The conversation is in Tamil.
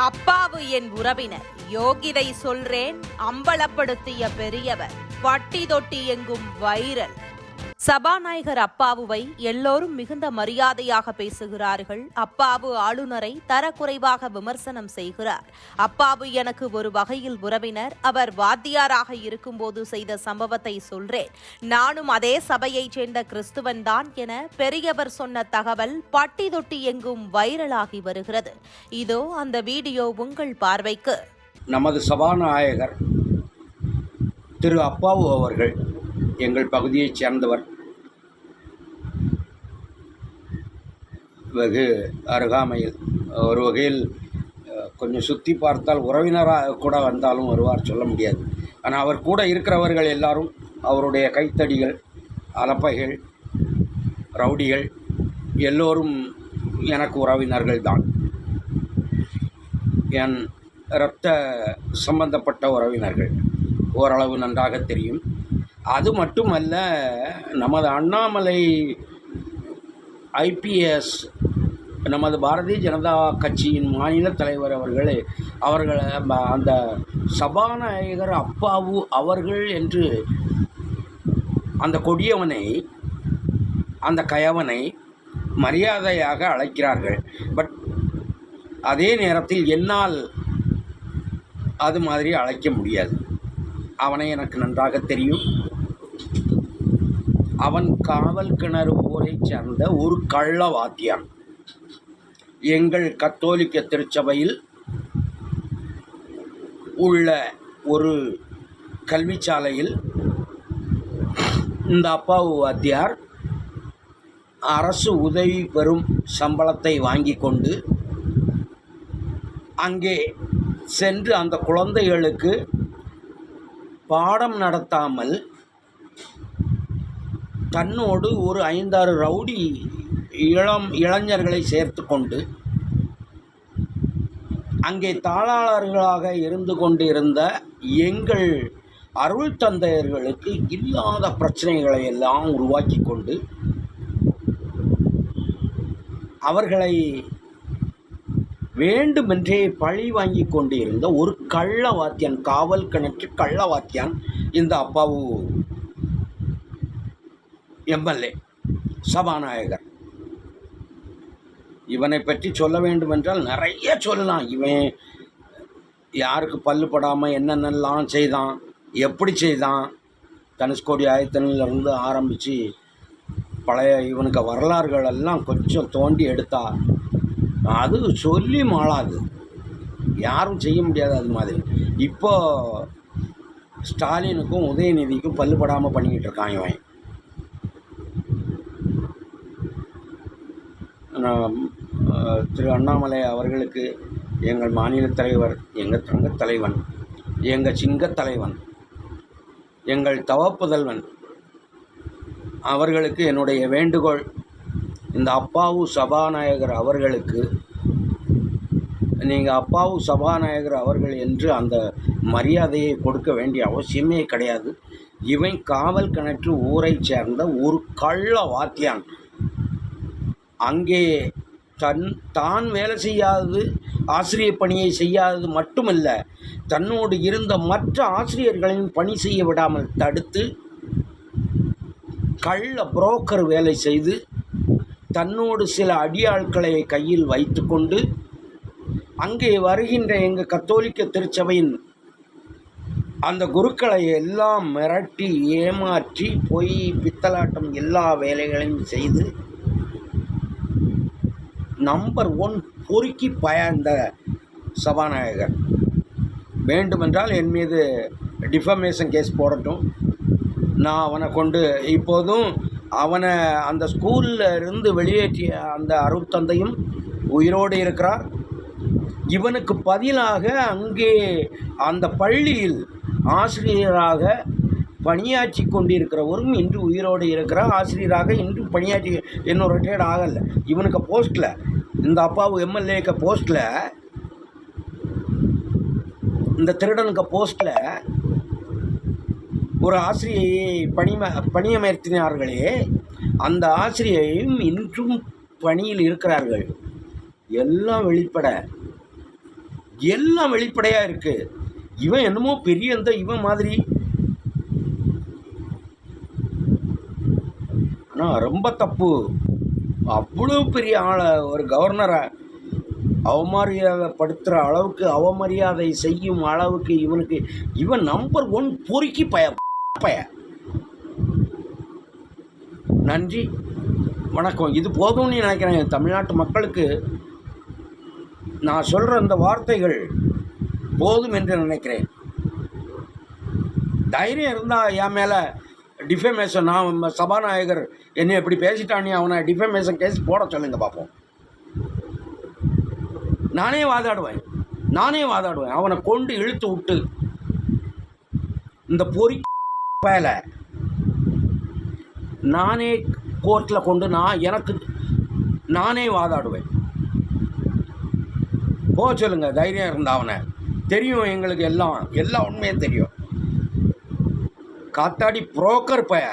அப்பாவு என் உறவினர். யோகிதை சொல்றேன் அம்பலப்படுத்திய பெரியவர். பட்டி தொட்டி எங்கும் வைரல். சபாநாயகர் அப்பாவுவை எல்லோரும் மிகுந்த மரியாதையாக பேசுகிறார்கள். அப்பாவு ஆளுநரை தரக்குறைவாக விமர்சனம் செய்கிறார். அப்பாவு எனக்கு ஒரு வகையில் உறவினர். அவர் வாத்தியாராக இருக்கும்போது செய்த சம்பவத்தை சொல்றேன். நானும் அதே சபையைச் சேர்ந்த கிறிஸ்துவன் தான் என பெரியவர் சொன்ன தகவல் பட்டி தொட்டி எங்கும் வைரலாகி வருகிறது. இதோ அந்த வீடியோ உங்கள் பார்வைக்கு. நமது சபாநாயகர் திரு அப்பாவு அவர்கள் எங்கள் பகுதியைச் சேர்ந்தவர் வெகு அருகாமையில். ஒரு வகையில் கொஞ்சம் சுற்றி பார்த்தால் உறவினராக கூட வந்தாலும் வருவார் சொல்ல முடியாது. ஆனால் அவர் கூட இருக்கிறவர்கள் எல்லாரும் அவருடைய கைத்தடிகள் அலப்பைகள் ரவுடிகள் எல்லோரும் எனக்கு உறவினர்கள் தான். என் இரத்த சம்பந்தப்பட்ட உறவினர்கள் ஓரளவு நன்றாக தெரியும். அது மட்டுமல்ல நமது அண்ணாமலை ஐபிஎஸ் நமது பாரதிய ஜனதா கட்சியின் மாநில தலைவர் அவர்கள் அவர்களை அந்த சபாநாயகர் அப்பாவு அவர்கள் என்று அந்த கொடியவனை அந்த கயவனை மரியாதையாக அழைக்கிறார்கள். பட் அதே நேரத்தில் என்னால் அது மாதிரி அழைக்க முடியாது. அவனை எனக்கு நன்றாக தெரியும். அவன் காவல் கிணறு ஊரைச் சேர்ந்த ஒரு கள்ள வாத்தியான் எங்கள் கத்தோலிக்க திருச்சபையில் உள்ள ஒரு கல்விச்சாலையில் இந்த அப்பாவு வாத்தியார் அரசு உதவி பெறும் சம்பளத்தை வாங்கி கொண்டு அங்கே சென்று அந்த குழந்தைகளுக்கு பாடம் நடத்தாமல் தன்னோடு ஒரு ஐந்தாறு ரவுடி இளம் இளைஞர்களை சேர்த்து கொண்டு அங்கே தாளாளர்களாக இருந்து கொண்டிருந்த எங்கள் அருள் தந்தையர்களுக்கு இல்லாத பிரச்சனைகளை எல்லாம் உருவாக்கி கொண்டு அவர்களை வேண்டுமென்றே பழி வாங்கி கொண்டிருந்த ஒரு கள்ள வாத்தியான் காவல் கிணற்று கள்ள வாத்தியான் இந்த அப்பாவு எம்எல்ஏ சபாநாயகர். இவனை பற்றி சொல்ல வேண்டுமென்றால் நிறைய சொல்லலாம். இவன் யாருக்கு பல்லு படாமல் என்னென்னலாம் செய்தான் எப்படி செய்தான். தனுஷ்கோடி ஆயத்தனிலிருந்து ஆரம்பித்து பழைய இவனுக்கு வரலாறுகள் எல்லாம் கொஞ்சம் தோண்டி எடுத்தா அது சொல்லி மாளாது. யாரும் செய்ய முடியாது அது மாதிரி. இப்போ ஸ்டாலினுக்கும் உதயநிதிக்கும் பல்லுப்படாமல் பண்ணிக்கிட்டு இருக்கான் இவன் நான், அஹ், திரு அண்ணாமலை அவர்களுக்கு எங்கள் மாநில தலைவர் எங்கள் தங்கத் தலைவன் எங்கள் சிங்க தலைவன் எங்கள் தவப்புதல்வன் அவர்களுக்கு என்னுடைய வேண்டுகோள் இந்த அப்பாவு சபாநாயகர் அவர்களுக்கு நீங்கள் அப்பாவு சபாநாயகர் அவர்கள் என்று அந்த மரியாதையை கொடுக்க வேண்டிய அவசியமே கிடையாது. இவன் காவல் கிணற்று ஊரைச் சேர்ந்த ஒரு கள்ள வாத்தியான். அங்கே தன் தான் வேலை செய்யாதது ஆசிரியர் பணியை செய்யாதது மட்டுமல்ல தன்னோடு இருந்த மற்ற ஆசிரியர்களையும் பணி செய்ய விடாமல் தடுத்து கள்ள புரோக்கர் வேலை செய்து தன்னோடு சில அடியாட்களை கையில் வைத்துக்கொண்டு அங்கே வருகின்ற எங்கள் கத்தோலிக்க திருச்சபையின் அந்த குருக்களை எல்லாம் மிரட்டி ஏமாற்றி பொய் பித்தலாட்டம் எல்லா வேலைகளையும் செய்து நம்பர் ஒன் பொறுக்கி பயந்த சபாநாயகர். வேண்டுமென்றால் என் மீது டிஃபமேஷன் கேஸ் போடட்டும். நான் அவனை கொண்டு இப்போதும் அவனை அந்த ஸ்கூலில் இருந்து வெளியேற்றிய அந்த அருட்தந்தையும் உயிரோடு இருக்கிறார். இவனுக்கு பதிலாக அங்கே அந்த பள்ளியில் ஆசிரியராக பணியாற்றி கொண்டிருக்கிறவரும் இன்று உயிரோடு இருக்கிற ஆசிரியராக இன்று பணியாற்றி இன்னும் ரிட்டையர்ட் ஆகலை. இவனுக்கு போஸ்ட்டில் இந்த அப்பாவு எம்எல்ஏக்கு போஸ்ட்டில் இந்த திருடனுக்கு போஸ்ட்டில் ஒரு ஆசிரியையை பணிம பணியமர்த்தினார்களே. அந்த ஆசிரியையும் இன்றும் பணியில் இருக்கிறார்கள். எல்லாம் வெளிப்பட எல்லாம் வெளிப்படையாக இருக்குது இவன் என்னமோ பெரிய இந்த இவன் மாதிரி. ஆனால் ரொம்ப தப்பு. அவ்வளோ பெரிய ஆளை ஒரு கவர்னரை அவமரியாதைப்படுத்துகிற அளவுக்கு அவமரியாதை செய்யும் அளவுக்கு இவனுக்கு இவன் நம்பர் ஒன் பொறுக்கி பய பய. நன்றி. வணக்கம். இது போதும்னு நினைக்கிறேன். தமிழ்நாட்டு மக்களுக்கு நான் சொல்கிற இந்த வார்த்தைகள் போதும் என்று நினைக்கிறேன். தைரியம் இருந்தால் என் மேலே டிஃபமேஷன் நான் சபாநாயகர் என்னை எப்படி பேசிட்டானே அவனை டிஃபமேஷன் கேஸ் போட சொல்லுங்க பார்ப்போம் நானே வாதாடுவேன். நானே வாதாடுவேன். அவனை கொண்டு இழுத்து விட்டு இந்த பொறி வேலை நானே கோர்ட்டில் கொண்டு நான் எனக்கு நானே வாதாடுவேன். போக சொல்லுங்க தைரியம் இருந்தா அவனை. தெரியும் எங்களுக்கு எல்லாம் எல்லா உண்மையும் தெரியும். காத்தாடி புரோக்கர் பய